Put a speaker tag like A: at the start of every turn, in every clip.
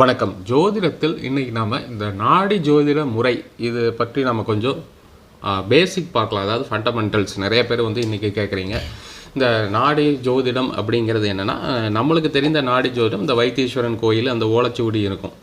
A: வணக்கம். ஜோதிடத்தில் இன்றைக்கி நாம் இந்த நாடி ஜோதிட முறை இது பற்றி நம்ம கொஞ்சம் பேசிக் பார்க்கலாம். அதாவது ஃபண்டமெண்டல்ஸ் நிறைய பேர் வந்து இன்றைக்கி கேட்குறீங்க இந்த நாடி ஜோதிடம் அப்படிங்கிறது என்னென்னா நம்மளுக்கு தெரிந்த நாடி ஜோதிடம் இந்த வைத்தீஸ்வரன் கோயில் அந்த ஓலச்சுவடி இருக்கும்.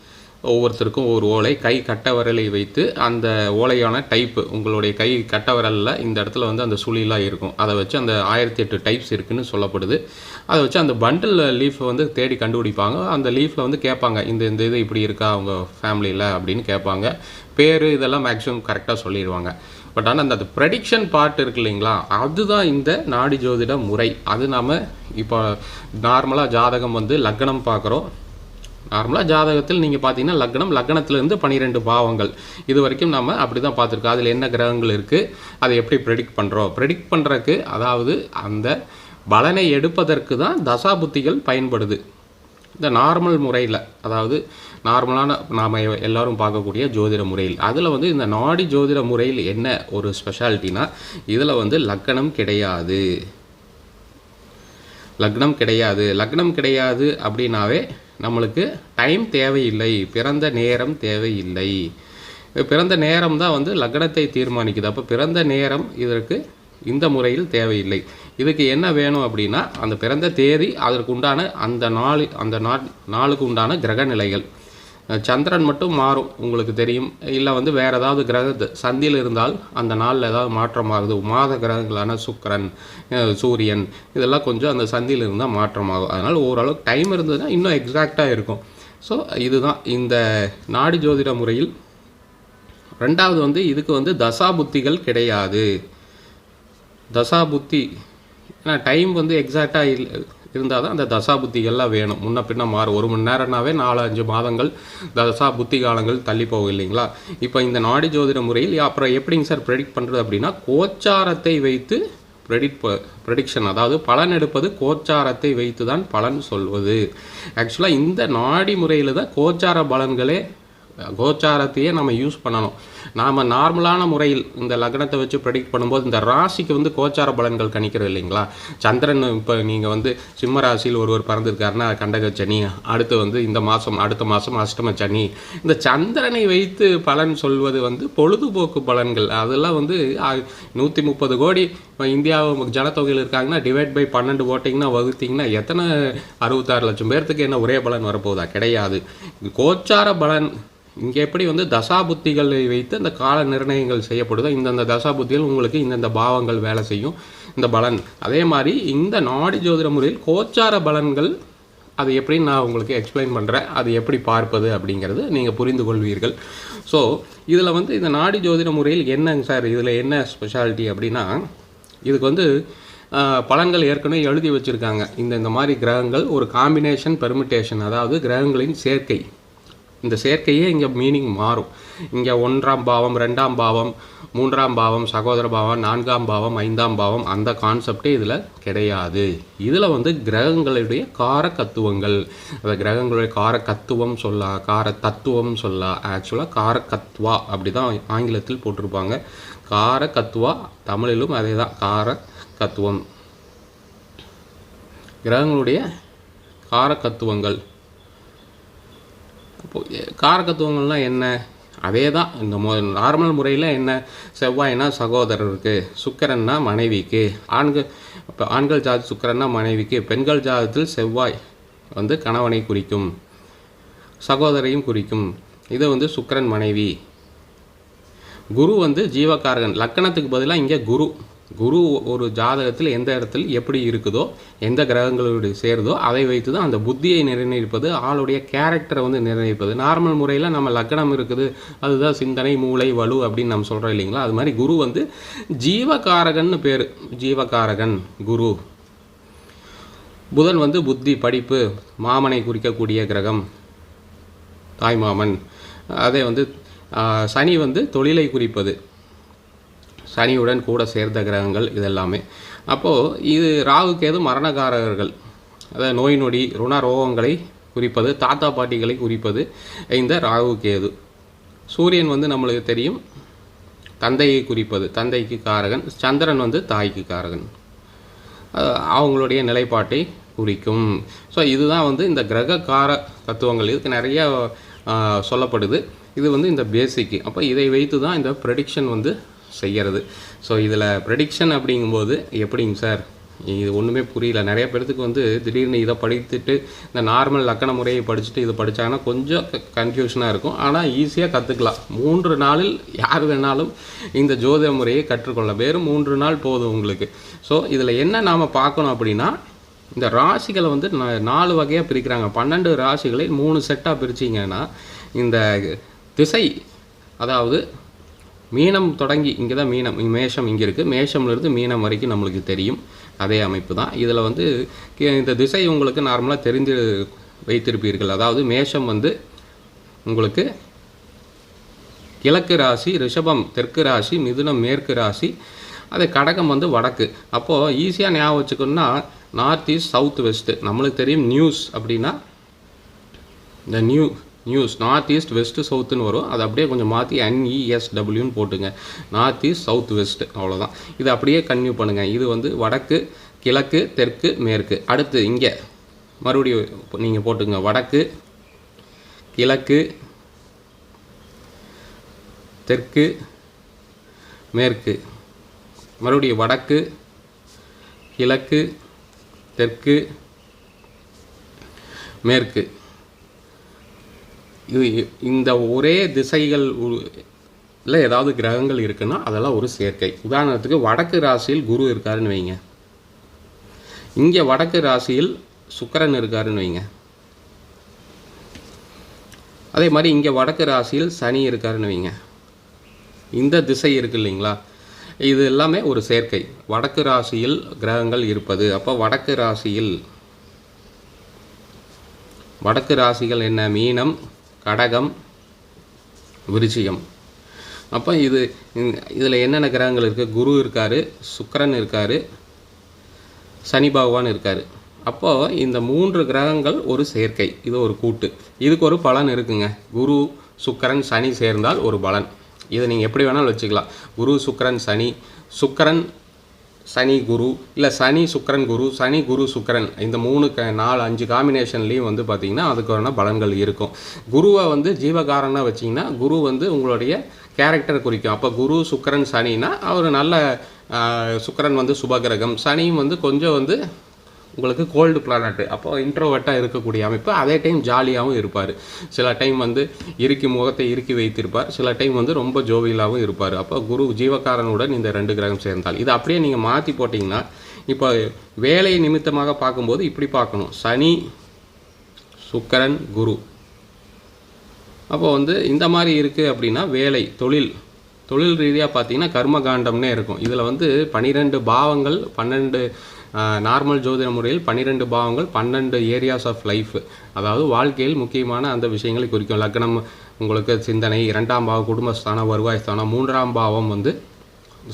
A: ஒவ்வொருத்தருக்கும் ஒரு ஓலை. கை கட்ட விரலை வைத்து அந்த ஓலையான டைப்பு உங்களுடைய கை கட்ட விரலில் இந்த இடத்துல வந்து அந்த சுழிலாம் இருக்கும். அதை வச்சு அந்த ஆயிரத்தி எட்டு டைப்ஸ் இருக்குதுன்னு சொல்லப்படுது. அதை வச்சு அந்த பண்டில் லீஃப் வந்து தேடி கண்டுபிடிப்பாங்க. அந்த லீஃபில் வந்து கேட்பாங்க இந்த இந்த இது இப்படி இருக்கா அவங்க ஃபேமிலியில் அப்படின்னு கேட்பாங்க. பேர் இதெல்லாம் மேக்ஸிமம் கரெக்டாக சொல்லிடுவாங்க. பட் ஆனால் அந்த ப்ரெடிக்ஷன் பார்ட் இருக்கு இல்லைங்களா அதுதான் இந்த நாடி ஜோதிட முறை. அது நாம் இப்போ நார்மலாக ஜாதகம் வந்து லக்னம் பார்க்குறோம். நார்மலாக ஜாதகத்தில் நீங்கள் பார்த்தீங்கன்னா லக்னம் லக்னத்திலிருந்து பன்னிரெண்டு பாவங்கள். இது வரைக்கும் நம்ம அப்படி தான் பார்த்துருக்கோம். அதில் என்ன கிரகங்கள் இருக்குது அதை எப்படி ப்ரெடிக்ட் பண்ணுறோம் ப்ரெடிக்ட் பண்ணுறக்கு அதாவது அந்த பலனை எடுப்பதற்கு தான் தசாபுத்திகள் பயன்படுது. இந்த நார்மல் முறையில் அதாவது நார்மலான நாம் எல்லாரும் பார்க்கக்கூடிய ஜோதிட முறையில். அதில் வந்து இந்த நாடி ஜோதிட முறையில் என்ன ஒரு ஸ்பெஷாலிட்டினா இதில் வந்து லக்கணம் கிடையாது. லக்னம் கிடையாது. லக்னம் கிடையாது அப்படின்னாவே நம்மளுக்கு டைம் தேவையில்லை பிறந்த நேரம் தேவையில்லை. பிறந்த நேரம் தான் வந்து லக்னத்தை தீர்மானிக்குது. அப்போ பிறந்த நேரம் இதற்கு இந்த முறையில் தேவையில்லை. இதுக்கு என்ன வேணும் அப்படின்னா அந்த பிறந்த தேதி அதற்கு உண்டான அந்த நாள் அந்த நாட் நாளுக்கு உண்டான கிரக நிலைகள். சந்திரன் மட்டும் மாறும் உங்களுக்கு தெரியும். இல்லை வந்து வேறு ஏதாவது கிரக சந்தியில் இருந்தால் அந்த நாளில் ஏதாவது மாற்றமாகுது மாத கிரகங்களான சுக்கரன் சூரியன் இதெல்லாம் கொஞ்சம் அந்த சந்தியில் இருந்தால் மாற்றமாகும் அதனால் ஓரளவுக்கு டைம் இருந்ததுன்னா இன்னும் எக்ஸாக்டாக இருக்கும். ஸோ இதுதான் இந்த நாடி ஜோதிட முறையில். ரெண்டாவது வந்து இதுக்கு வந்து தசாபுத்திகள் கிடையாது. தசாபுத்தி ஏன்னா டைம் வந்து எக்ஸாக்டாக இல்லை இருந்தால் தான் அந்த தசா புத்திகள்லாம் வேணும். முன்ன பின்ன மாறும். ஒரு மணி நேரம்னாவே நாலு அஞ்சு மாதங்கள் தசா புத்தி காலங்கள் தள்ளி போகும் இல்லைங்களா? இப்போ இந்த நாடி ஜோதிட முறையில் அப்புறம் எப்படிங்க சார் ப்ரெடிக்ட் பண்ணுறது அப்படின்னா கோச்சாரத்தை வைத்து ப்ரெடிக்ட் ப்ரெடிக்ஷன் அதாவது பலன் எடுப்பது கோச்சாரத்தை வைத்து தான் பலன் சொல்வது. ஆக்சுவலாக இந்த நாடி முறையில் தான் கோச்சார பலன்களே கோச்சாரத்தையே நம்ம யூஸ் பண்ணணும். நாம் நார்மலான முறையில் இந்த லக்னத்தை வச்சு ப்ரெடிக்ட் பண்ணும்போது இந்த ராசிக்கு வந்து கோச்சார பலன்கள் கணிக்கிறது இல்லைங்களா? சந்திரன் இப்போ நீங்கள் வந்து சிம்ம ராசியில் ஒருவர் பிறந்திருக்காருன்னா கண்டக சனி அடுத்து வந்து இந்த மாதம் அடுத்த மாதம் அஷ்டம சனி. இந்த சந்திரனை வைத்து பலன் சொல்வது வந்து பொழுதுபோக்கு பலன்கள். அதெல்லாம் வந்து நூற்றி முப்பது கோடி இப்போ இந்தியா ஜனத்தொகையில் இருக்காங்கன்னா டிவைட் பை பன்னெண்டு போட்டிங்கன்னா வகுத்தீங்கன்னா எத்தனை அறுபத்தாறு லட்சம் பேர்த்துக்கு என்ன ஒரே பலன் வரப்போகுதா? கிடையாது. கோச்சார பலன். இங்கே எப்படி வந்து தசாபுத்திகளை வைத்து அந்த கால நிர்ணயங்கள் செய்யப்படுதோ இந்தந்த தசாபுத்திகள் உங்களுக்கு இந்தந்த பாவங்கள் வேலை செய்யும் இந்த பலன். அதே மாதிரி இந்த நாடி ஜோதிட முறையில் கோச்சார பலன்கள் அது எப்படின்னு நான் உங்களுக்கு எக்ஸ்பிளைன் பண்ணுறேன் அது எப்படி பார்ப்பது அப்படிங்கிறது நீங்கள் புரிந்து கொள்வீர்கள். ஸோ இதில் வந்து இந்த நாடி ஜோதிட முறையில் என்னங்க சார்? இதில் என்ன ஸ்பெஷாலிட்டி அப்படின்னா இதுக்கு வந்து பழங்கள் பலன்கள் ஏற்கனவே எழுதி வச்சுருக்காங்க. இந்த இந்த மாதிரி கிரகங்கள் ஒரு காம்பினேஷன் பெர்மிட்டேஷன் அதாவது கிரகங்களின் சேர்க்கை. இந்த சேர்க்கையே இங்கே மீனிங் மாறும். இங்கே ஒன்றாம் பாவம் ரெண்டாம் பாவம் மூன்றாம் பாவம் சகோதர பாவம் நான்காம் பாவம் ஐந்தாம் பாவம் அந்த கான்செப்டே இதில் கிடையாது. இதில் வந்து கிரகங்களுடைய காரக்கத்துவங்கள் அந்த கிரகங்களுடைய கார கத்துவம் கார தத்துவம் சொல்லா ஆக்சுவலாக காரக்கத்வா அப்படி தான் ஆங்கிலத்தில் போட்டிருப்பாங்க. கார கத்துவா தமிழிலும் அதே தான் கார கத்துவம் கிரகங்களுடைய காரக்கத்துவங்கள் அப்போ எ- என்ன? அதே தான் இந்த மொ நார்மல் முறையில் என்ன? செவ்வாய்னா சகோதரருக்கு சுக்கரன்னா மனைவிக்கு. ஆண்கள் இப்போ ஆண்கள் ஜாதி சுக்கரன்னா மனைவிக்கு பெண்கள் ஜாதத்தில் செவ்வாய் வந்து கணவனை குறிக்கும். சகோதரையும் குறிக்கும். இது வந்து சுக்கரன் மனைவி. குரு வந்து ஜீவகாரகன். லக்கணத்துக்கு பதிலாக இங்கே குரு. குரு ஒரு ஜாதகத்தில் எந்த இடத்துல எப்படி இருக்குதோ எந்த கிரகங்களுடைய சேருதோ அதை வைத்து தான் அந்த புத்தியை நிர்ணயிப்பது ஆளுடைய கேரக்டரை வந்து நிர்ணயிப்பது. நார்மல் முறையில் நம்ம லக்கணம் இருக்குது அதுதான் சிந்தனை மூளை வலு அப்படின்னு நம்ம சொல்கிறோம் இல்லைங்களா? அது மாதிரி குரு வந்து ஜீவகாரகன்னு பேர். ஜீவகாரகன் குரு. புதன் வந்து புத்தி படிப்பு மாமனை குறிக்கக்கூடிய கிரகம் தாய்மாமன் அதே வந்து சனி வந்து தொழிலை குறிப்பது. சனியுடன் கூட சேர்ந்த கிரகங்கள் இதெல்லாமே. அப்போது இது ராகு கேது மரணகாரகர்கள் அதாவது நோய் நொடி ருண ரோகங்களை குறிப்பது தாத்தா பாட்டிகளை குறிப்பது இந்த ராகு கேது. சூரியன் வந்து நம்மளுக்கு தெரியும் தந்தையை குறிப்பது தந்தைக்கு காரகன் சந்திரன் வந்து தாய்க்கு காரகன். அவங்களுடைய நிலைப்பாட்டை குறிக்கும். ஸோ இதுதான் வந்து இந்த கிரக கார தத்துவங்கள். இதுக்கு நிறைய சொல்லப்படுது. இது வந்து இந்த பேசிக்கு அப்போ இதை வைத்து தான் இந்த ப்ரெடிக்ஷன் வந்து செய்கிறது ஸோ இதில் ப்ரெடிக்ஷன் அப்படிங்கும்போது எப்படிங்க சார்? இது ஒன்றுமே புரியல. நிறைய பேர்த்துக்கு வந்து திடீர்னு இதை படித்துட்டு இந்த நார்மல் லக்கண முறையை படிச்சுட்டு இதை படித்தாங்கன்னா கொஞ்சம் கன்ஃபியூஷனாக இருக்கும். ஆனால் ஈஸியாக கற்றுக்கலாம் மூன்று நாளில் யார் வேணாலும் இந்த ஜோதிட முறையை கற்றுக்கொள்ள வெறும் மூன்று நாள் போதும் உங்களுக்கு. ஸோ இதில் என்ன நாம் பார்க்கணும் அப்படின்னா இந்த ராசிகளை வந்து நாலு வகையாக பிரிக்கிறாங்க. பன்னெண்டு ராசிகளை மூணு செட்டாக பிரிச்சிங்கன்னா இந்த திசை அதாவது மீனம் தொடங்கி இங்கே தான் மீனம் மேஷம் இங்கே இருக்குது மேஷம்லேருந்து மீனம் வரைக்கும் நம்மளுக்கு தெரியும். அதே அமைப்பு தான் இதில் வந்து இந்த திசை உங்களுக்கு நார்மலாக தெரிந்து வைத்திருப்பீர்கள். அதாவது மேஷம் வந்து உங்களுக்கு கிழக்கு ராசி ரிஷபம் தெற்கு ராசி மிதுனம் மேற்கு ராசி அது கடகம் வந்து வடக்கு. அப்போது ஈஸியாக ஞாபகம் வச்சுக்கணும்னா நார்த் ஈஸ்ட் சவுத் வெஸ்ட்டு நம்மளுக்கு தெரியும் நியூஸ் அப்படின்னா இந்த new news north east west சவுத்துன்னு வரும். அதை அப்படியே கொஞ்சம் மாற்றி என்இஎஸ்டபிள்யூன்னு போட்டுங்க. நார்த் ஈஸ்ட் சவுத் வெஸ்ட் அவ்வளோதான் இதை அப்படியே கன்யூ பண்ணுங்கள் இது வந்து வடக்கு கிழக்கு தெற்கு மேற்கு. அடுத்து இங்கே மறுபடியும் நீங்கள் போட்டுங்க. வடக்கு கிழக்கு தெற்கு மேற்கு. மறுபடியும் வடக்கு கிழக்கு தெற்கு மேற்கு. இது இந்த ஒரே திசைகள் இல்லை ஏதாவது கிரகங்கள் இருக்குன்னா அதெல்லாம் ஒரு சேர்க்கை. உதாரணத்துக்கு வடக்கு ராசியில் குரு இருக்காருன்னு வைங்க. இங்கே வடக்கு ராசியில் சுக்கரன் இருக்காருன்னு வைங்க. அதே மாதிரி இங்கே வடக்கு ராசியில் சனி இருக்காருன்னு வைங்க. இந்த திசை இருக்கு இல்லைங்களா? இது எல்லாமே ஒரு சேர்க்கை. வடக்கு ராசியில் கிரகங்கள் இருப்பது. அப்போ வடக்கு ராசியில் வடக்கு ராசிகள் என்ன? மீனம் கடகம் விருச்சிகம். அப்போ இது இதில் என்னென்ன கிரகங்கள் இருக்குது குரு இருக்கார் சுக்கரன் இருக்கார் சனி பகவான் இருக்கார். அப்போது இந்த மூன்று கிரகங்கள் ஒரு சேர்க்கை இது ஒரு கூட்டு. இதுக்கு ஒரு பலன் இருக்குங்க. குரு சுக்கரன் சனி சேர்ந்தால் ஒரு பலன். இதை நீங்கள் எப்படி வேணாலும் வச்சுக்கலாம். குரு சுக்கரன் சனி சுக்கரன் சனி குரு இல்லை சனி சுக்கிரன் குரு சனி குரு சுக்கரன் இந்த மூணு க நாலு அஞ்சு காம்பினேஷன்லேயும் வந்து பார்த்திங்கன்னா அதுக்கான பலன்கள் இருக்கும். குருவை வந்து ஜீவகாரனாக வச்சிங்கன்னா குரு வந்து உங்களுடைய கேரக்டர் குறிக்கும். அப்போ குரு சுக்கரன் சனினா அவர் நல்ல சுக்கரன் சுக்கிரன் வந்து சுபகிரகம் சனியும் வந்து கொஞ்சம் வந்து உங்களுக்கு கோல்டு பிளானட்டு அப்போ இன்ட்ரோவெட்டாக இருக்கக்கூடிய அமைப்பு அதே டைம் ஜாலியாகவும் இருப்பார். சில டைம் வந்து இறுக்கி முகத்தை இறுக்கி வைத்திருப்பார். சில டைம் வந்து ரொம்ப ஜோவியலாகவும் இருப்பார். அப்போ குரு ஜீவகாரனுடன் இந்த ரெண்டு கிரகம் சேர்ந்தால். இது அப்படியே நீங்கள் மாற்றி போட்டிங்கன்னா இப்போ வேலை நிமித்தமாக பார்க்கும்போது இப்படி பார்க்கணும். சனி சுக்கரன் குரு. அப்போ வந்து இந்த மாதிரி இருக்குது அப்படின்னா வேலை தொழில். தொழில் ரீதியாக பார்த்தீங்கன்னா கர்மகாண்டம்னே இருக்கும். இதில் வந்து பன்னிரெண்டு பாவங்கள் பன்னெண்டு நார்மல் ஜோதிட முறையில் பன்னிரெண்டு பாவங்கள் பன்னெண்டு ஏரியாஸ் ஆஃப் லைஃப் அதாவது வாழ்க்கையில் முக்கியமான அந்த விஷயங்களை குறிக்கும். லக்னம் உங்களுக்கு சிந்தனை இரண்டாம் பாவம் குடும்பஸ்தானம் வருவாய் ஸ்தானம் மூன்றாம் பாவம் வந்து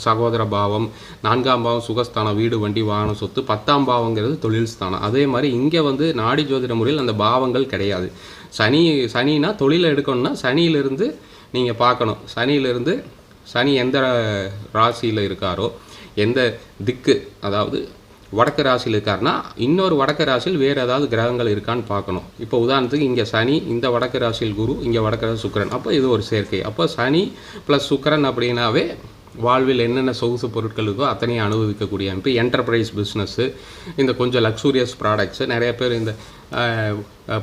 A: சகோதர பாவம் நான்காம் பாவம் சுகஸ்தானம் வீடு வண்டி வாகனம் சொத்து பத்தாம் பாவங்கிறது தொழில் ஸ்தானம். அதே மாதிரி இங்கே வந்து நாடி ஜோதிட முறையில் அந்த பாவங்கள் கிடையாது. சனி சனினா தொழிலை எடுக்கணும்னா சனியிலிருந்து நீங்கள் பார்க்கணும். சனியிலிருந்து சனி எந்த ராசியில் இருக்காரோ எந்த திக்கு அதாவது வடக்கு ராசியில் இருக்காருன்னா இன்னொரு வடக்கு ராசியில் வேறு ஏதாவது கிரகங்கள் இருக்கான்னு பார்க்கணும். இப்போ உதாரணத்துக்கு இங்கே சனி இந்த வடக்கு ராசியில் குரு இங்கே வடக்கு ராசி சுக்கரன். அப்போ இது ஒரு சேர்க்கை. அப்போ சனி ப்ளஸ் சுக்கரன் அப்படின்னாவே வாழ்வில் என்னென்ன சொகுசு பொருட்கள் இருக்கோ அத்தனையும் அனுபவிக்கக்கூடிய அமைப்பு. என்டர்பிரைஸ் பிஸ்னஸ்ஸு இந்த கொஞ்சம் லக்ஸூரியஸ் ப்ராடக்ட்ஸு நிறைய பேர் இந்த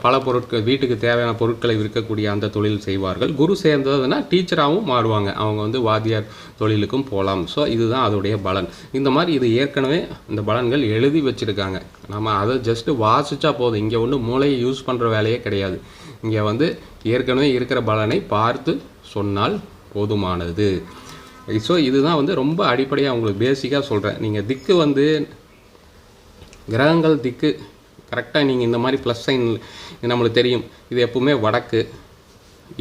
A: பல பொருட்கள் வீட்டுக்கு தேவையான பொருட்களை விற்கக்கூடிய அந்த தொழில் செய்வார்கள். குரு சேர்ந்ததுன்னா டீச்சராகவும் மாறுவாங்க. அவங்க வந்து வாத்தியார் தொழிலுக்கும் போகலாம் ஸோ இதுதான் அதோடைய பலன். இந்த மாதிரி இது ஏற்கனவே இந்த பலன்கள் எழுதி வச்சுருக்காங்க. நம்ம அதை ஜஸ்ட்டு வாசித்தா போதும். இங்கே ஒன்றும் மூளையை யூஸ் பண்ணுற வேலையே கிடையாது. இங்கே வந்து ஏற்கனவே இருக்கிற பலனை பார்த்து சொன்னால் போதுமானது. ஸோ இதுதான் வந்து ரொம்ப அடிப்படையாக உங்களுக்கு பேசிக்காக சொல்கிறேன் நீங்கள் திக்கு வந்து கிரகங்கள் திக்கு கரெக்டாக நீங்கள் இந்த மாதிரி ப்ளஸ் சைன் நம்மளுக்கு தெரியும். இது எப்பவுமே வடக்கு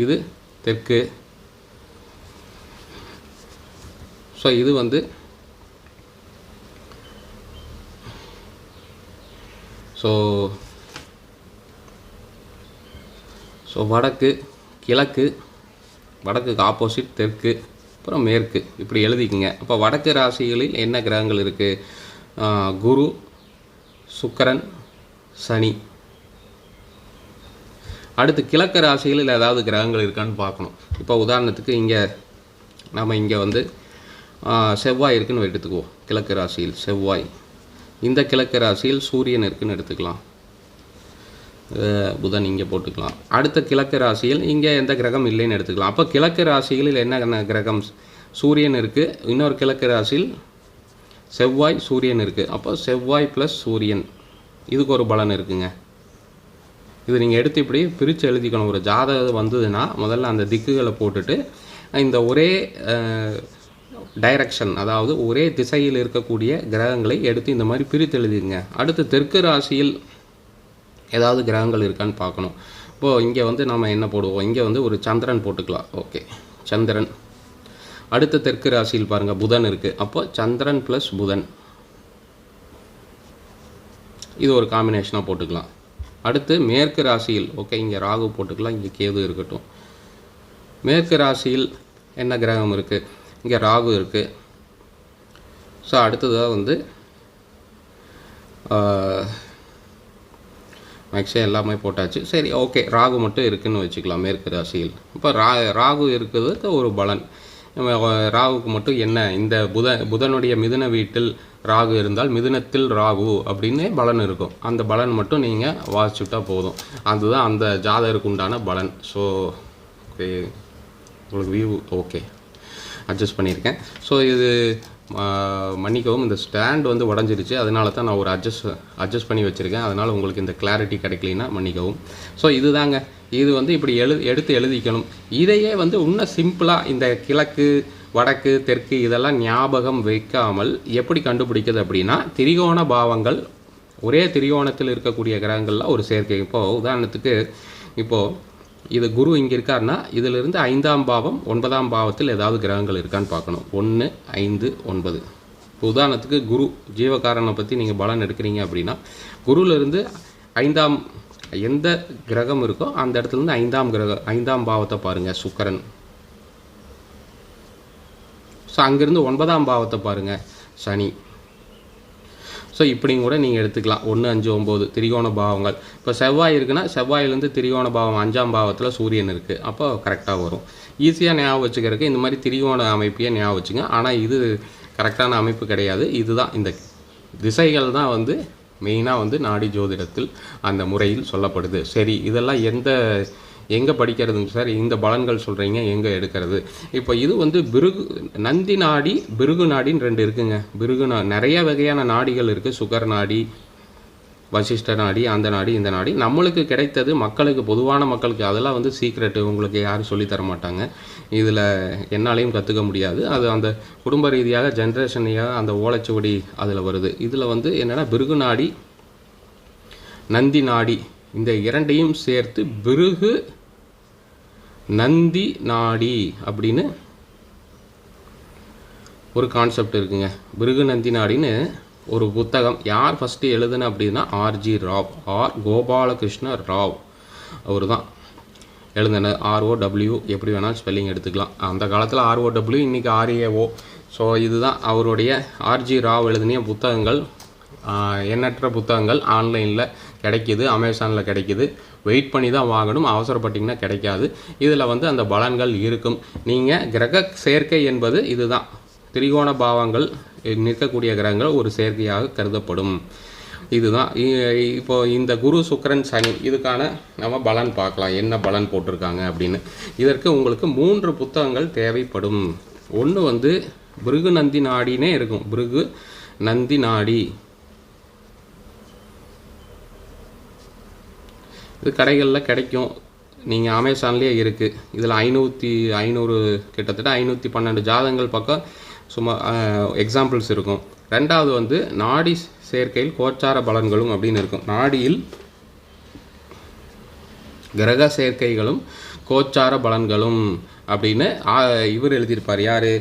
A: இது தெற்கு. ஸோ இது வந்து ஸோ ஸோ வடக்கு கிழக்கு வடக்குக்கு ஆப்போசிட் தெற்கு அப்புறம் மேற்கு. இப்படி எழுதிக்கங்க. அப்போ வடக்கு ராசிகளில் என்ன கிரகங்கள் இருக்குது குரு சுக்கரன் சனி. அடுத்து கிழக்கு ராசிகளில் ஏதாவது கிரகங்கள் இருக்கான்னு பார்க்கணும். இப்போ உதாரணத்துக்கு இங்கே நம்ம இங்கே வந்து செவ்வாய் இருக்குன்னு எடுத்துக்குவோம். கிழக்கு ராசியில் செவ்வாய். இந்த கிழக்கு ராசியில் சூரியன் இருக்குன்னு எடுத்துக்கலாம். புதன் இங்கே போட்டுக்கலாம். அடுத்த கிழக்கு ராசியில் இங்கே எந்த கிரகம் இல்லைன்னு எடுத்துக்கலாம். அப்போ கிழக்கு ராசிகளில் என்ன கிரகம்? சூரியன் இருக்குது இன்னொரு கிழக்கு ராசியில் செவ்வாய் சூரியன் இருக்குது அப்போ செவ்வாய் ப்ளஸ் சூரியன். இதுக்கு ஒரு பலன் இருக்குங்க. இது நீங்கள் எடுத்து இப்படி பிரித்து எழுதிக்கணும். ஒரு ஜாதகம் வந்ததுன்னா முதல்ல அந்த திக்குகளை போட்டுட்டு இந்த ஒரே டைரக்ஷன் அதாவது ஒரே திசையில் இருக்கக்கூடிய கிரகங்களை எடுத்து இந்த மாதிரி பிரித்து எழுதிங்க அடுத்து தெற்கு ராசியில் ஏதாவது கிரகங்கள் இருக்கான்னு பார்க்கணும். இப்போது இங்கே வந்து நம்ம என்ன போடுவோம்? இங்கே வந்து ஒரு சந்திரன் போட்டுக்கலாம். ஓகே. சந்திரன். அடுத்த தெற்கு ராசியில் பாருங்கள் புதன் இருக்குது அப்போ சந்திரன் ப்ளஸ் புதன். இது ஒரு காம்பினேஷனாக போட்டுக்கலாம். அடுத்து மேற்கு ராசியில் ஓகே இங்கே ராகு போட்டுக்கலாம் இங்கே கேது இருக்கட்டும். மேற்கு ராசியில் என்ன கிரகம் இருக்குது இங்கே ராகு இருக்குது ஸோ அடுத்ததாக வந்து மேக்ஸிமம் எல்லாமே போட்டாச்சு. சரி ஓகே ராகு மட்டும் இருக்குன்னு வச்சுக்கலாம் மேற்கு ராசியில். இப்போ ரா ராகு இருக்கிறதுக்கு ஒரு பலன். ராகுக்கு மட்டும் என்ன? இந்த புத புதனுடைய மிதுன வீட்டில் ராகு இருந்தால் மிதுனத்தில் ராகு அப்படின்னு பலன் இருக்கும். அந்த பலன் மட்டும் நீங்கள் வாசிச்சுட்டா போதும். அதுதான் அந்த ஜாதகருக்கு உண்டான பலன். ஸோ உங்களுக்கு வியூ ஓகே அட்ஜஸ்ட் பண்ணியிருக்கேன். ஸோ இது மன்னிக்கவும் இந்த ஸ்டாண்ட் வந்து உடஞ்சிருச்சு. அதனால தான் நான் ஒரு அட்ஜஸ்ட் அட்ஜஸ்ட் பண்ணி வச்சுருக்கேன். அதனால் உங்களுக்கு இந்த கிளாரிட்டி கிடைக்கலைன்னா மன்னிக்கவும். ஸோ இதுதாங்க. இது வந்து இப்படி எழு எடுத்து எழுதிக்கணும். இதையே வந்து இன்னும் சிம்பிளாக இந்த கிழக்கு வடக்கு தெற்கு இதெல்லாம் ஞாபகம் வைக்காமல் எப்படி கண்டுபிடிக்கிறது அப்படின்னா திரிகோண பாவங்கள் ஒரே திரிகோணத்தில் இருக்கக்கூடிய கிரகங்களில் ஒரு சேர்க்கை. இப்போது உதாரணத்துக்கு இப்போது இது குரு இங்கே இருக்காருன்னா இதிலிருந்து ஐந்தாம் பாவம் ஒன்பதாம் பாவத்தில் ஏதாவது கிரகங்கள் இருக்கான்னு பார்க்கணும். ஒன்று ஐந்து ஒன்பது. இப்போ உதாரணத்துக்கு குரு ஜீவகாரனை பற்றி நீங்கள் பலன் எடுக்கிறீங்க அப்படின்னா குருவிலிருந்து ஐந்தாம் எந்த கிரகம் இருக்கோ அந்த இடத்துலேருந்து ஐந்தாம் கிரக ஐந்தாம் பாவத்தை பாருங்கள் சுக்கரன். ஸோ அங்கேருந்து ஒன்பதாம் பாவத்தை பாருங்கள் சனி. ஸோ இப்படியும் கூட நீங்கள் எடுத்துக்கலாம். ஒன்று அஞ்சு ஒம்பது திரிகோண பாவங்கள். இப்போ செவ்வாய் இருக்குன்னா செவ்வாயிலேருந்து திரிகோண பாவம் அஞ்சாம் பாவத்தில் சூரியன் இருக்குது அப்போ கரெக்டாக வரும். ஈஸியாக ஞாபகம் வச்சுக்கிறதுக்கு இந்த மாதிரி திரிகோண அமைப்பையே ஞாபகம் வச்சுங்க. ஆனால் இது கரெக்டான அமைப்பு கிடையாது. இதுதான் இந்த திசைகள் தான் வந்து மெயினாக வந்து நாடி ஜோதிடத்தில் அந்த முறையில் சொல்லப்படுது. சரி இதெல்லாம் எந்த எங்கே படிக்கிறதுங்க சார்? இந்த பலன்கள் சொல்கிறீங்க எங்கே எடுக்கிறது? இப்போ இது வந்து பிருகு நந்தி நாடி பிருகு நாடின்னு ரெண்டு இருக்குங்க. பிருகு நா நிறைய வகையான நாடிகள் இருக்குது சுகர் நாடி வசிஷ்ட நாடி அந்த நாடி இந்த நாடி. நம்மளுக்கு கிடைத்தது மக்களுக்கு பொதுவான மக்களுக்கு அதெல்லாம் வந்து சீக்ரெட்டு உங்களுக்கு யாரும் சொல்லித் தர மாட்டாங்க. இதில் என்னாலையும் கற்றுக்க முடியாது. அது அந்த குடும்ப ரீதியாக ஜென்ரேஷனையாக அந்த ஓலைச்சுவடி அதில் வருது. இதில் வந்து என்னென்னா பிருகு நாடி நந்தி நாடி இந்த இரண்டையும் சேர்த்து பிருகு நந்தி நாடி அப்படின்னு ஒரு கான்செப்ட் இருக்குங்க. பிருகு நந்தி நாடின்னு ஒரு புத்தகம். யார் ஃபஸ்ட்டு எழுதுன அப்படின்னா ஆர்ஜி ராவ். ஆர் கோபாலகிருஷ்ண ராவ் அவர் தான் எழுதின ஆர்ஓடபிள்யூ எப்படி வேணாலும் ஸ்பெல்லிங் எடுத்துக்கலாம். அந்த காலத்தில் ஆர்ஓடபிள்யூ இன்றைக்கி ஆர்ஏஓ ஸோ இதுதான் அவருடைய ஆர்ஜி ராவ் எழுதின புத்தகங்கள். எண்ணற்ற புத்தகங்கள். ஆன்லைனில் கிடைக்கிது அமேசானில் கிடைக்கிது. வெயிட் பண்ணி தான் வாங்கணும். அவசரப்பட்டிங்கன்னா கிடைக்காது. இதில் வந்து அந்த பலன்கள் இருக்கும். நீங்கள் கிரக சேர்க்கை என்பது இதுதான். திரிகோண பாவங்கள் நிற்கக்கூடிய கிரகங்கள் ஒரு சேர்க்கையாக கருதப்படும். இதுதான். இப்போ இந்த குரு சுக்கரன் சனி இதுக்கான நம்ம பலன் பார்க்கலாம். என்ன பலன் போட்டிருக்காங்க அப்படின்னு. இதற்கு உங்களுக்கு மூன்று புத்தகங்கள் தேவைப்படும். ஒன்று வந்து பிருகு நந்தி நாடினே இருக்கும். பிருகு நந்தி நாடி. இது கடைகளில் கிடைக்கும். நீங்கள் அமேசான்லேயே இருக்குது இதில் ஐநூற்றி ஐநூறு கிட்டத்தட்ட ஐநூற்றி பன்னெண்டு ஜாதங்கள் பக்கம் சும்மா எக்ஸாம்பிள்ஸ் இருக்கும். ரெண்டாவது வந்து நாடி சேர்க்கையில் கோச்சார பலன்களும் அப்படின்னு இருக்கும். நாடியில் கிரக சேர்க்கைகளும் கோச்சார பலன்களும் அப்படின்னு இவர் எழுதியிருப்பார். யார்?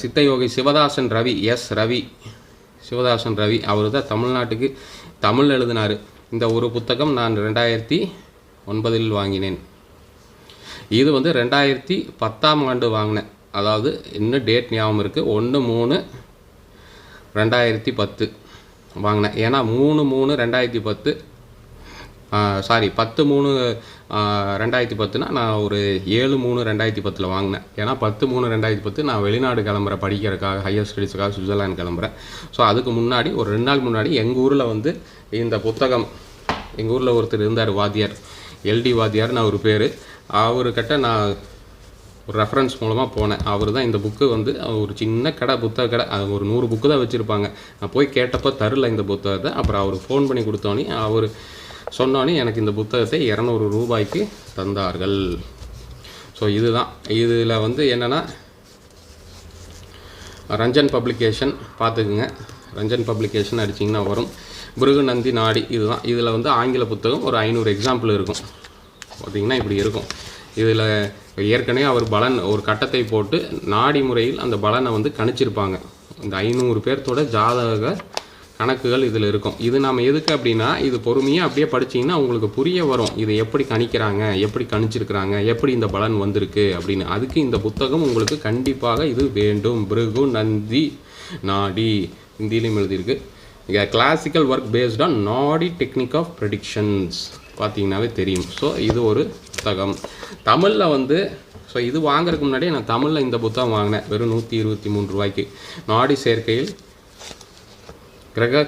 A: சித்தயோகி சிவதாசன் ரவி எஸ் ரவி. சிவதாசன் ரவி. அவர் தான் தமிழ்நாட்டுக்கு தமிழ் எழுதினார். இந்த ஒரு புத்தகம் நான் ரெண்டாயிரத்தி ஒன்பதில் வாங்கினேன். இது வந்து ரெண்டாயிரத்தி பத்தாம் ஆண்டு வாங்கினேன். அதாவது இன்னும் டேட் ஞாபகம் இருக்குது ஒன்று மூணு ரெண்டாயிரத்தி பத்து வாங்கினேன். ஏன்னா மூணு மூணு ரெண்டாயிரத்தி பத்து சாரி பத்து மூணு ரெண்டாயிரத்தி பத்துனா நான் ஒரு ஏழு மூணு ரெண்டாயிரத்தி பத்தில் வாங்கினேன். ஏன்னா பத்து மூணு ரெண்டாயிரத்தி பத்து நான் வெளிநாடு கிளம்புறேன் படிக்கிறதுக்காக ஹையர் ஸ்டடீஸுக்காக சுவிட்சர்லாந்து கிளம்புறேன். ஸோ அதுக்கு முன்னாடி ஒரு ரெண்டு நாள் முன்னாடி எங்கள் ஊரில் வந்து இந்த புத்தகம் எங்கள் ஊரில் ஒருத்தர் இருந்தார் வாத்தியார். எல்டி வாத்தியார்னு அவர் பேர். அவர்கிட்ட நான் ஒரு ரெஃபரன்ஸ் மூலமாக போனேன். அவர் தான் இந்த புக்கு வந்து ஒரு சின்ன கடை புத்தக கடை. அது ஒரு நூறு புக்கு தான் வச்சுருப்பாங்க. நான் போய் கேட்டப்போ தரல இந்த புத்தகத்தை. அப்புறம் அவர் ஃபோன் பண்ணி கொடுத்தோன்னே அவர் சொன்னோன்னே எனக்கு இந்த புத்தகத்தை இரநூறு ரூபாய்க்கு தந்தார்கள். ஸோ இதுதான். இதில் வந்து என்னென்னா ரஞ்சன் பப்ளிகேஷன் பார்த்துக்குங்க. ரஞ்சன் பப்ளிகேஷன் அடிச்சிங்கன்னா வரும். பிருகுநந்தி நாடி இதுதான். இதில் வந்து ஆங்கில புத்தகம் ஒரு ஐநூறு எக்ஸாம்பிள் இருக்கும். பார்த்தீங்கன்னா இப்படி இருக்கும். இதில் ஏற்கனவே அவர் பலன் ஒரு கட்டத்தை போட்டு நாடி முறையில் அந்த பலனை வந்து கணிச்சிருப்பாங்க. இந்த ஐநூறு பேர்த்தோட ஜாதக கணக்குகள் இதில் இருக்கும். இது நம்ம எதுக்கு அப்படின்னா இது பொறுமையாக அப்படியே படிச்சீங்கன்னா உங்களுக்கு புரிய வரும். இதை எப்படி கணிக்கிறாங்க எப்படி கணிச்சிருக்கிறாங்க எப்படி இந்த பலன் வந்திருக்கு அப்படின்னு. அதுக்கு இந்த புத்தகம் உங்களுக்கு கண்டிப்பாக இது வேண்டும். பிருகு நந்தி நாடி. ஹிந்திலையும் எழுதியிருக்கு. இங்கே classical work based on Nadi technique of predictions பார்த்தீங்கன்னாவே தெரியும். ஸோ இது ஒரு புத்தகம். தமிழில் வந்து ஸோ இது வாங்குறதுக்கு முன்னாடியே நான் தமிழில் இந்த புத்தகம் வாங்கினேன். வெறும் நூற்றி இருபத்தி மூணு ரூபாய்க்கு. நாடி சேர்க்கையில் கிரக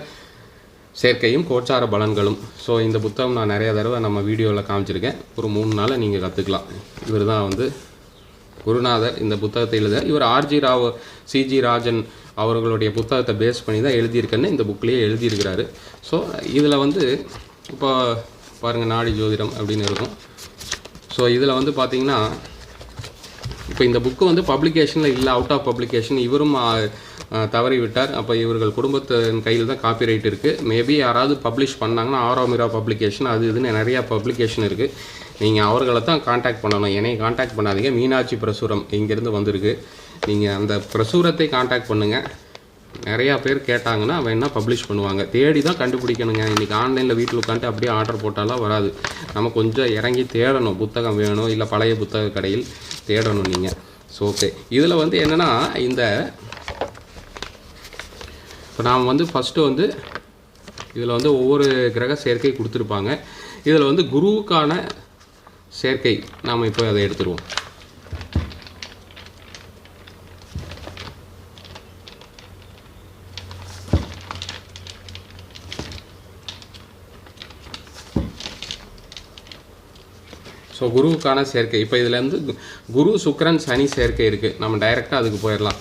A: சேர்க்கையும் கோச்சார பலன்களும். ஸோ இந்த புத்தகம் நான் நிறைய தடவை நம்ம வீடியோவில் காமிச்சிருக்கேன். ஒரு மூணு நாளை நீங்கள் கற்றுக்கலாம் இவர் தான் வந்து குருநாதர் இந்த புத்தகத்தை எழுத. இவர் ஆர்ஜி ராவ் சிஜி ராஜன் அவர்களுடைய புத்தகத்தை பேஸ் பண்ணி தான் எழுதியிருக்கேன்னு இந்த புக்லேயே எழுதியிருக்கிறாரு. ஸோ இதில் வந்து இப்போ பாருங்கள் நாடி ஜோதிடம் அப்படின்னு இருக்கும். ஸோ இதில் வந்து பார்த்திங்கன்னா இப்போ இந்த புக்கு வந்து பப்ளிகேஷனில் இல்லை அவுட் ஆஃப் பப்ளிகேஷன் இவரும் தவறிவிட்டார். அப்போ இவர்கள் குடும்பத்தின் கையில் தான் காப்பி ரைட் இருக்குது மேபி யாராவது பப்ளிஷ் பண்ணாங்கன்னா ஆரோமிரா பப்ளிகேஷன் அது இதுன்னு நிறையா பப்ளிகேஷன் இருக்குது நீங்கள் அவர்களை தான் காண்டாக்ட் பண்ணணும். என்னை காண்டாக்ட் பண்ணாதீங்க. மீனாட்சி பிரசுரம் இங்கேருந்து வந்திருக்கு. நீங்கள் அந்த பிரசுரத்தை காண்டாக்ட் பண்ணுங்கள் நிறையா பேர் கேட்டாங்கன்னா வேணால் பப்ளிஷ் பண்ணுவாங்க. தேடி தான் கண்டுபிடிக்கணுங்க. இன்றைக்கி ஆன்லைனில் வீட்டில் உட்காந்து அப்படியே ஆர்டர் போட்டாலாம் வராது. நம்ம கொஞ்சம் இறங்கி தேடணும். புத்தகம் வேணும் இல்லை பழைய புத்தக கடையில் தேடணும் நீங்கள் ஸோ ஓகே இதில் வந்து என்னென்னா இந்த இப்போ நாம் வந்து ஃபஸ்ட்டு வந்து இதில் வந்து ஒவ்வொரு கிரக சேர்க்கை கொடுத்துருப்பாங்க. இதில் வந்து குருவுக்கான சேர்க்கை நாம் இப்போ அதை எடுத்துருவோம். ஸோ குருவுக்கான சேர்க்கை. இப்போ இதில் வந்து கு- குரு சுக்கரன் சனி சேர்க்கை இருக்குது நம்ம டைரெக்டாக அதுக்கு போயிடலாம்.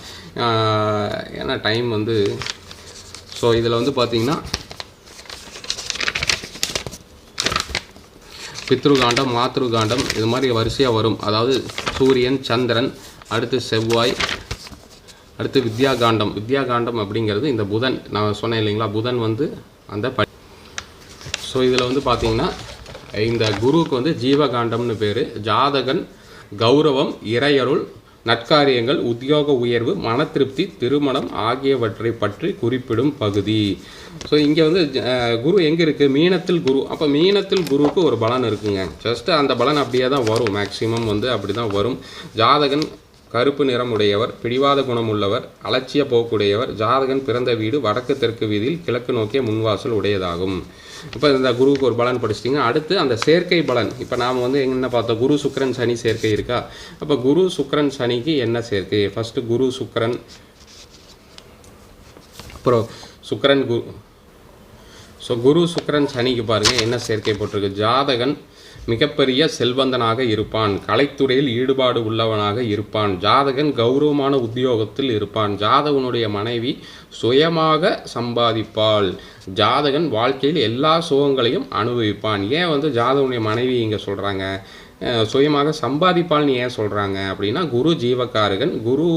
A: ஏன்னா டைம் வந்து ஸோ இதில் வந்து பார்த்தீங்கன்னா பித்ருகாண்டம் மாத்ருகாண்டம் இது மாதிரி வரிசையாக வரும். அதாவது சூரியன் சந்திரன் அடுத்து செவ்வாய் அடுத்து வித்யா காண்டம் வித்யா காண்டம் அப்படிங்கிறது இந்த புதன். நான் சொன்னேன் இல்லைங்களா? புதன் வந்து அந்த ப ஸோ இதில் வந்து பார்த்தீங்கன்னா இந்த குருவுக்கு வந்து ஜீவகாண்டம்னு பேர். ஜாதகன் கௌரவம் இறையருள் நற்காரியங்கள் உத்தியோக உயர்வு மன திருப்தி திருமணம் ஆகியவற்றை பற்றி குறிப்பிடும் பகுதி. ஸோ இங்கே வந்து குரு எங்கே இருக்குது மீனத்தில் குரு. அப்போ மீனத்தில் குருவுக்கு ஒரு பலன் இருக்குங்க. ஜஸ்ட் அந்த பலன் அப்படியே தான் வரும். மேக்சிமம் வந்து அப்படி தான் வரும். ஜாதகன் கருப்பு நிறம் உடையவர் பிடிவாத குணமுள்ளவர் அலட்சிய போக்குடையவர் ஜாதகன் பிறந்த வீடு வடக்கு தெற்கு வீதியில் கிழக்கு நோக்கிய முன்வாசல் உடையதாகும். இப்போ இந்த குருவுக்கு ஒரு பலன் படிச்சிட்டிங்க. அடுத்து அந்த சேர்க்கை பலன். இப்போ நாம் வந்து என்ன பார்த்தோம்? குரு சுக்கரன் சனி சேர்க்கை இருக்கா? அப்போ குரு சுக்கரன் சனிக்கு என்ன சேர்க்கை? ஃபஸ்ட்டு குரு சுக்கரன் அப்புறம் சுக்கரன் குரு ஸோ குரு சுக்கரன் சனிக்கு பாருங்கள் என்ன சேர்க்கை போட்டிருக்கு? ஜாதகன் மிகப்பெரிய செல்வந்தனாக இருப்பான். கலைத்துறையில் ஈடுபாடு உள்ளவனாக இருப்பான். ஜாதகன் கௌரவமான உத்தியோகத்தில் இருப்பான். ஜாதகனுடைய மனைவி சுயமாக சம்பாதிப்பாள். ஜாதகன் வாழ்க்கையில் எல்லா சுகங்களையும் அனுபவிப்பான். ஏன் வந்து ஜாதகனுடைய மனைவி இங்கே சொல்கிறாங்க சுயமாக சம்பாதிப்பாள்னு ஏன் சொல்கிறாங்க அப்படின்னா குரு ஜீவக்காரகன் குரு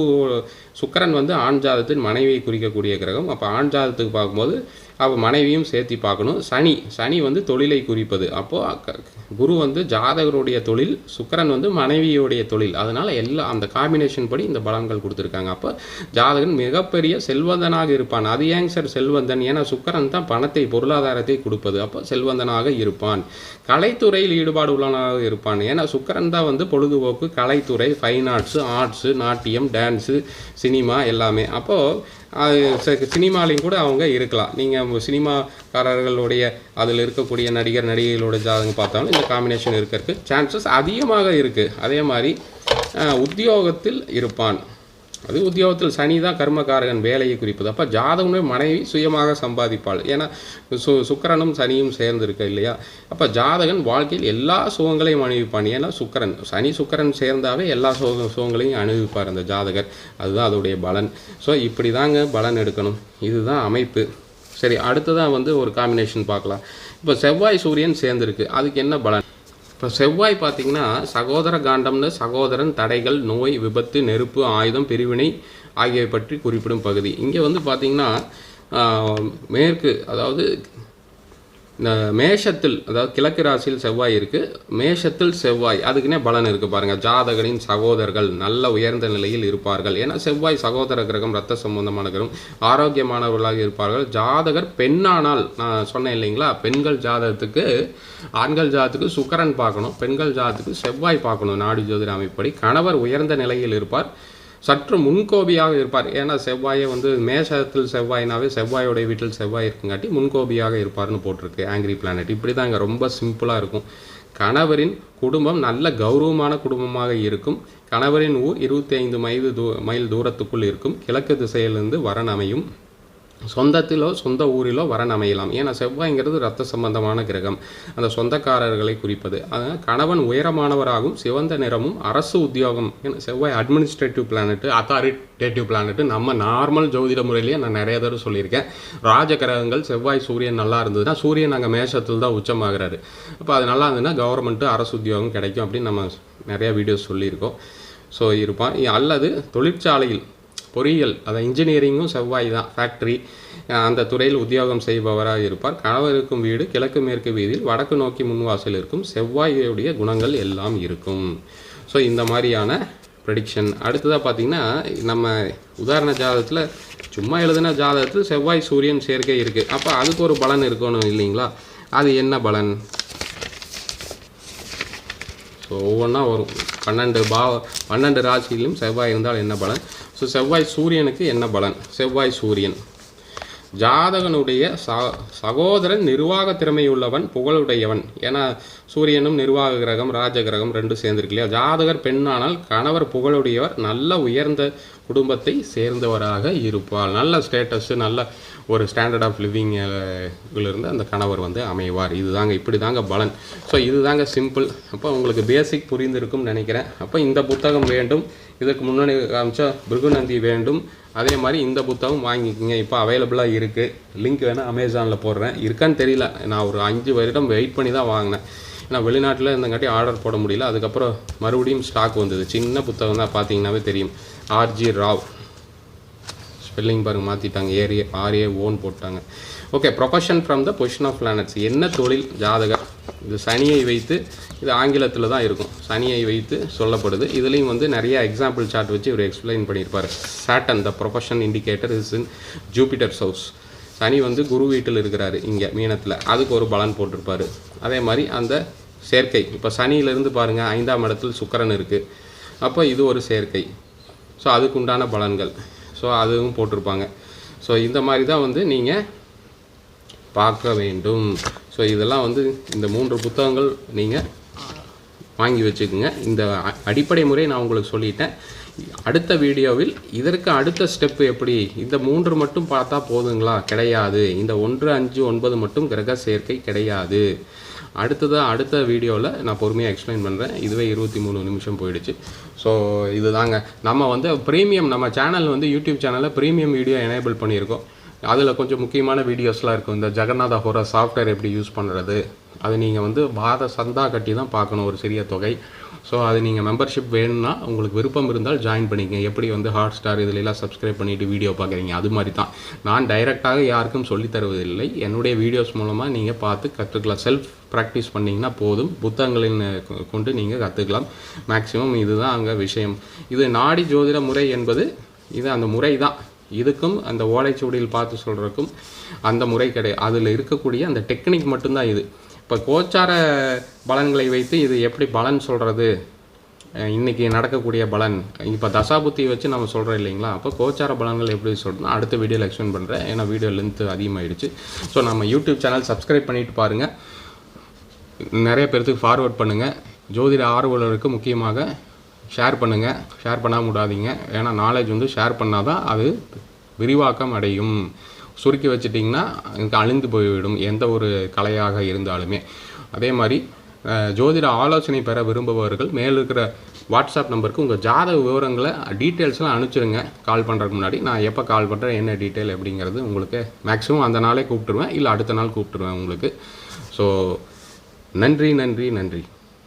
A: சுக்கரன் வந்து ஆண் ஜாதத்தின் மனைவியை குறிக்கக்கூடிய கிரகம். அப்போ ஆண் ஜாதத்துக்கு பார்க்கும்போது அவள் மனைவியும் சேர்த்து பார்க்கணும். சனி சனி வந்து தொழிலை குறிப்பது. அப்போது குரு வந்து ஜாதகருடைய தொழில் சுக்கரன் வந்து மனைவியுடைய தொழில். அதனால் எல்லா அந்த காம்பினேஷன் படி இந்த பலன்கள் கொடுத்துருக்காங்க. அப்போ ஜாதகன் மிகப்பெரிய செல்வந்தனாக இருப்பான். அது ஏங்க சார் செல்வந்தன்? ஏன்னா சுக்கரன் தான் பணத்தை பொருளாதாரத்தை கொடுப்பது. அப்போ செல்வந்தனாக இருப்பான். கலைத்துறையில் ஈடுபாடு உள்ளவனாக இருப்பான். ஏன்னா சுக்கரன் தான் வந்து பொழுதுபோக்கு கலைத்துறை ஃபைன் ஆர்ட்ஸு ஆர்ட்ஸு நாட்டியம் டான்ஸு சினிமா எல்லாமே. அப்போது சினிமாலையும் கூட அவங்க இருக்கலாம். நீங்கள் சினிமாக்காரர்களுடைய அதில் இருக்கக்கூடிய நடிகர் நடிகைகளோட ஜாதகம் பார்த்தாலும் இந்த காம்பினேஷன் இருக்கிறதுக்கு சான்சஸ் அதிகமாக இருக்குது அதே மாதிரி உத்தியோகத்தில் இருப்பான். அது உத்தியோகத்தில் சனி தான் கர்மகாரகன் வேலையை குறிப்பது. அப்போ ஜாதகமே மனைவி சுயமாக சம்பாதிப்பாள். ஏன்னா சு சுக்கரனும் சனியும் சேர்ந்துருக்க இல்லையா? அப்போ ஜாதகன் வாழ்க்கையில் எல்லா சுகங்களையும் அனுபவிப்பான் ஏன்னா சுக்கரன் சனி சுக்கரன் சேர்ந்தாவே எல்லா சுக சுகங்களையும் அணிவிப்பார் அந்த ஜாதகர். அதுதான் அதோடைய பலன். ஸோ இப்படி தாங்க பலன் எடுக்கணும். இதுதான் அமைப்பு. சரி அடுத்ததான் வந்து ஒரு காம்பினேஷன் பார்க்கலாம். இப்போ செவ்வாய் சூரியன் சேர்ந்துருக்கு. அதுக்கு என்ன பலன்? இப்போ செவ்வாய் பார்த்தீங்கன்னா சகோதர காண்டம்னு சகோதரன் தடைகள் நோய் விபத்து நெருப்பு ஆயுதம் பிரிவினை ஆகியவை பற்றி குறிப்பிடும் பகுதி. இங்கே வந்து பார்த்தீங்கன்னா மேற்கு அதாவது மேஷத்தில் அதாவது கிழக்கு ராசியில் செவ்வாய் இருக்குது மேஷத்தில் செவ்வாய் அதுக்குன்னே பலன் இருக்குது பாருங்கள் ஜாதகனின் சகோதரர்கள் நல்ல உயர்ந்த நிலையில் இருப்பார்கள். ஏன்னா செவ்வாய் சகோதர கிரகம் ரத்த சம்பந்தமான கிரகம் ஆரோக்கியமானவர்களாக இருப்பார்கள். ஜாதகர் பெண்ணானால் நான் சொன்னேன் இல்லைங்களா பெண்கள் ஜாதகத்துக்கு ஆண்கள் ஜாதத்துக்கு சுக்கரன் பார்க்கணும் பெண்கள் ஜாதத்துக்கு செவ்வாய் பார்க்கணும். நாடு ஜோதிட அமைப்படி கணவர் உயர்ந்த நிலையில் இருப்பார். சற்று முன்கோபியாக இருப்பார். ஏன்னா செவ்வாயை வந்து மேஷத்தில் செவ்வாய்னாவே செவ்வாயோடைய வீட்டில் செவ்வாய் இருக்குங்காட்டி முன்கோபியாக இருப்பார்னு போட்டிருக்கு ஆங்கிரி பிளானட் இப்படி தான் இங்கே ரொம்ப சிம்பிளாக இருக்கும். கணவரின் குடும்பம் நல்ல கௌரவமான குடும்பமாக இருக்கும். கணவரின் ஊர் இருபத்தி ஐந்து மைல் தூ மைல் தூரத்துக்குள் இருக்கும். கிழக்கு திசையிலிருந்து வரன் அமையும். சொந்தத்திலோ சொந்த ஊரிலோ வரன் அமையலாம் ஏன்னா செவ்வாய்ங்கிறது ரத்த சம்பந்தமான கிரகம். அந்த சொந்தக்காரர்களை குறிப்பது. அதனால் கணவன் உயரமானவராகவும் சிவந்த நிறமும் அரசு உத்தியோகம். ஏன்னா செவ்வாய் அட்மினிஸ்ட்ரேட்டிவ் பிளானட்டு அத்தாரிட்டேட்டிவ் பிளானட்டு நம்ம நார்மல் ஜோதிட முறையிலேயே நான் நிறைய தடவை சொல்லியிருக்கேன். ராஜ கிரகங்கள் செவ்வாய் சூரியன் நல்லா இருந்ததுன்னா சூரியன் அங்கே மேஷத்தில் தான் உச்சமாகிறாரு. அப்போ அது நல்லா இருந்ததுன்னா கவர்மெண்ட்டு அரசு உத்தியோகம் கிடைக்கும் அப்படின்னு நம்ம நிறைய வீடியோஸ் சொல்லியிருக்கோம். ஸோ இருப்பான் அல்லது தொழிற்சாலையில் பொறியியல் அதை இன்ஜினியரிங்கும் செவ்வாய் தான் ஃபேக்ட்ரி அந்த துறையில் உத்தியோகம் செய்பவராக இருப்பார். கணவர் இருக்கும் வீடு கிழக்கு மேற்கு வீதியில் வடக்கு நோக்கி முன்வாசல் இருக்கும். செவ்வாயுடைய குணங்கள் எல்லாம் இருக்கும். ஸோ இந்த மாதிரியான ப்ரெடிக்ஷன் அடுத்ததாக பார்த்தீங்கன்னா நம்ம உதாரண ஜாதகத்தில் சும்மா எழுதின ஜாதகத்தில் செவ்வாய் சூரியன் சேர்க்கை இருக்குது அப்போ அதுக்கு ஒரு பலன் இருக்கணும் இல்லைங்களா? அது என்ன பலன்? ஸோ ஒவ்வொன்றா வரும் பன்னெண்டு பாவ பன்னெண்டு ராசியிலும் செவ்வாய் இருந்தால் என்ன பலன்? ஸோ செவ்வாய் சூரியனுக்கு என்ன பலன்? செவ்வாய் சூரியன். ஜாதகனுடைய ச சகோதரன் நிர்வாக திறமையுள்ளவன் புகழுடையவன். ஏன்னா சூரியனும் நிர்வாக கிரகம் ராஜ கிரகம் ரெண்டும் சேர்ந்திருக்கு இல்லையா? ஜாதகர் பெண்ணானால் கணவர் புகழுடையவர் நல்ல உயர்ந்த குடும்பத்தை சேர்ந்தவராக இருப்பார் நல்ல ஸ்டேட்டஸ் நல்ல ஒரு ஸ்டாண்டர்ட் ஆஃப் லிவிங்கிலிருந்து அந்த கணவர் வந்து அமைவார் இதுதாங்க இப்படி தாங்க பலன் ஸோ இதுதாங்க சிம்பிள் அப்போ உங்களுக்கு பேசிக் புரிந்திருக்கும்னு நினைக்கிறேன் அப்போ இந்த புத்தகம் வேண்டும் இதுக்கு முன்னாடி காமிச்சா பிருகுநந்தி வேண்டும். அதே மாதிரி இந்த புத்தகம் வாங்கிக்கிங்க. இப்போ அவைலபிளாக இருக்குது லிங்க் வேணால் அமேசானில் போடுறேன். இருக்கான்னு தெரியல. நான் ஒரு அஞ்சு வருடம் வெயிட் பண்ணி தான் வாங்கினேன். ஏன்னா வெளிநாட்டில் இருந்தங்காட்டி ஆர்டர் போட முடியல. அதுக்கப்புறம் மறுபடியும் ஸ்டாக் வந்தது. சின்ன புத்தகம் தான் பார்த்தீங்கன்னாவே தெரியும். ஆர்ஜி ராவ். ஸ்பெல்லிங் பாருங்க மாற்றிட்டாங்க ஏரிய ஆர்ஏ ஓன் போட்டாங்க. Okay profession from the position of planets என்ன தொழில் ஜாதக இது சனியை வைத்து இது ஆங்கிலத்தில் தான் இருக்கும். சனியை வைத்து சொல்லப்படுது. இதுலேயும் வந்து நிறைய எக்ஸாம்பிள் சார்ட் வச்சு இவர் எக்ஸ்பிளைன் பண்ணியிருப்பார். Saturn the profession indicator is in Jupiter's house சனி வந்து குரு வீட்டில் இருக்கிறாரு இங்கே மீனத்தில். அதுக்கு ஒரு பலன் போட்டிருப்பார். அதே மாதிரி அந்த சேர்க்கை. இப்போ சனியிலேருந்து பாருங்கள் ஐந்தாம் இடத்தில் சுக்கரன் இருக்குது அப்போ இது ஒரு சேர்க்கை. ஸோ அதுக்கு உண்டான பலன்கள். ஸோ அதுவும் போட்டிருப்பாங்க. ஸோ இந்த மாதிரி தான் வந்து நீங்கள் பார்க்க வேண்டும். ஸோ இதெல்லாம் வந்து இந்த மூன்று புத்தகங்கள் நீங்கள் வாங்கி வச்சுக்கோங்க. இந்த அடிப்படை முறை நான் உங்களுக்கு சொல்லிட்டேன். அடுத்த வீடியோவில் இதற்கு அடுத்த ஸ்டெப் எப்படி? இந்த மூன்று மட்டும் பார்த்தா போதுங்களா? கிடையாது. இந்த ஒன்று அஞ்சு ஒன்பது மட்டும் கிரக சேர்க்கை கிடையாது. அடுத்ததாக அடுத்த வீடியோவில் நான் பொறுமையாக எக்ஸ்பிளைன் பண்ணுறேன் இதுவே இருபத்தி மூணு நிமிஷம் போயிடுச்சு. ஸோ இதுதாங்க. நம்ம வந்து ப்ரீமியம் நம்ம சேனல் வந்து யூடியூப் சேனலில் ப்ரீமியம் வீடியோ எனேபிள் பண்ணியிருக்கோம். அதில் கொஞ்சம் முக்கியமான வீடியோஸ்லாம் இருக்கும். இந்த ஜெகநாத ஹோரா சாஃப்ட்வேர் எப்படி யூஸ் பண்ணுறது அது நீங்கள் வந்து வார சந்தா கட்டி தான் பார்க்கணும் ஒரு சிறிய தொகை. ஸோ அது நீங்கள் மெம்பர்ஷிப் வேணும்னா உங்களுக்கு விருப்பம் இருந்தால் ஜாயின் பண்ணிக்கங்க. எப்படி வந்து ஹாட் ஸ்டார் இதிலெல்லாம் சப்ஸ்கிரைப் பண்ணிவிட்டு வீடியோ பார்க்குறீங்க? அது மாதிரி தான் நான் டைரெக்டாக யாருக்கும் சொல்லித் தருவதில்லை. என்னுடைய வீடியோஸ் மூலமாக நீங்கள் பார்த்து கற்றுக்கலாம் செல்ஃப் ப்ராக்டிஸ் பண்ணிங்கன்னா போதும். புத்தகங்களின் கொண்டு நீங்கள் கற்றுக்கலாம் மேக்ஸிமம் இதுதான் அங்கே விஷயம். இது நாடி ஜோதிட முறை என்பது இது அந்த முறை தான் இதுக்கும் அந்த ஓலைச்சுவடியில் பார்த்து சொல்கிறதுக்கும் அந்த முறை கிடையாது அதில் இருக்கக்கூடிய அந்த டெக்னிக் மட்டும்தான் இது. இப்போ கோச்சார பலன்களை வைத்து இது எப்படி பலன் சொல்கிறது இன்றைக்கி நடக்கக்கூடிய பலன். இப்போ தசாபுத்தி வச்சு நம்ம சொல்கிறோம் இல்லைங்களா? அப்போ கோச்சார பலன்கள் எப்படி சொல்கிறோம் அடுத்த வீடியோவில் எக்ஸ்பிளைன் பண்ணுறேன் ஏன்னா வீடியோ லென்த்து அதிகமாகிடுச்சு ஸோ நம்ம யூடியூப் சேனல் சப்ஸ்கிரைப் பண்ணிட்டு பாருங்கள் நிறைய பேர்த்துக்கு ஃபார்வர்ட் பண்ணுங்கள் ஜோதிட ஆர்வலருக்கு முக்கியமாக ஷேர் பண்ணுங்கள் ஷேர் பண்ணாமல் விடாதீங்க. ஏன்னா நாலேஜ் வந்து ஷேர் பண்ணால் தான் அது விரிவாக்கம் அடையும். சுருக்கி வச்சிட்டிங்கன்னா எனக்கு அழிந்து போய்விடும். எந்த ஒரு கலையாக இருந்தாலுமே. அதே மாதிரி ஜோதிட ஆலோசனை பெற விரும்புபவர்கள் மேல் இருக்கிற வாட்ஸ்அப் நம்பருக்கு உங்கள் ஜாதக விவரங்களை டீட்டெயில்ஸ்லாம் அனுப்பிச்சிருங்க. கால் பண்ணுறதுக்கு முன்னாடி. நான் எப்போ கால் பண்ணுறேன் என்ன டீட்டெயில் அப்படிங்கிறது உங்களுக்கு மேக்ஸிமம் அந்த நாளே கூப்பிட்டுருவேன். இல்லை அடுத்த நாள் கூப்பிட்டுருவேன் உங்களுக்கு. ஸோ நன்றி நன்றி நன்றி.